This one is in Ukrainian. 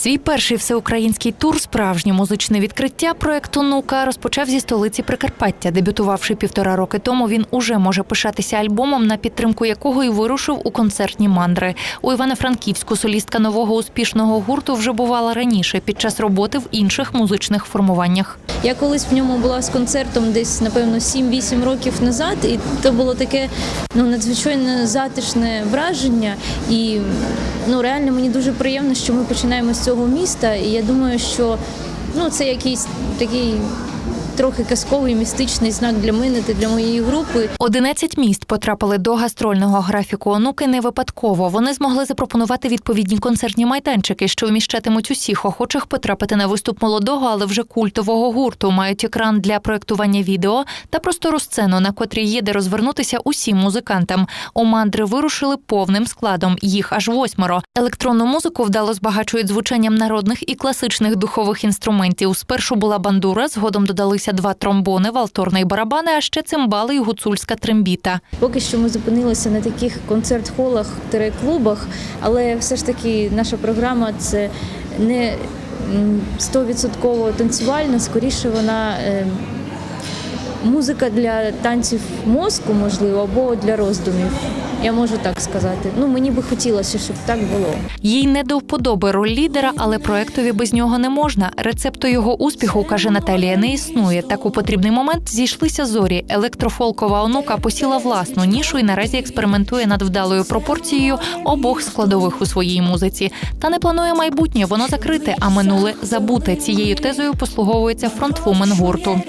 Свій перший всеукраїнський тур Справжнє музичне відкриття проекту Нука розпочав зі столиці Прикарпаття. Дебютувавши півтора роки тому, він уже може пишатися альбомом, на підтримку якого й вирушив у концертні мандри. У Івано-Франківську солістка нового успішного гурту вже бувала раніше під час роботи в інших музичних формуваннях. Я колись в ньому була з концертом десь, напевно, 7-8 років назад, і це було таке ну, надзвичайно затишне враження. І ну, реально мені дуже приємно, що ми починаємо з цього міста. І я думаю, що ну, це якийсь такий трохи казковий містичний знак для мене та для моєї групи. 11 міст потрапили до гастрольного графіку онуки не випадково. Вони змогли запропонувати відповідні концертні майданчики, що вміщатимуть усіх охочих потрапити на виступ молодого, але вже культового гурту. Мають екран для проектування відео та простору сцену, на котрій є де розвернутися усім музикантам. У мандри вирушили повним складом. Їх аж восьмеро. Електронну музику вдало збагачують звучанням народних і класичних духових інструментів. Спершу була бандура, згодом додалися два тромбони, валторний барабани, а ще цимбали і гуцульська трембіта. Поки що ми зупинилися на таких концерт-холах, клубах, але все ж таки наша програма це не 100% танцювальна, скоріше вона е, музика для танців мозку, можливо, або для роздумів. Я можу так сказати. Ну мені би хотілося, щоб так було. Їй не до вподоби роль лідера, але проектові без нього не можна. Рецепту його успіху, каже Наталія, не існує. Так у потрібний момент зійшлися зорі. Електрофолкова онука посіла власну нішу і наразі експериментує над вдалою пропорцією обох складових у своїй музиці. Та не планує майбутнє, воно закрите, а минуле забуте. Цією тезою послуговується фронтвумен гурту.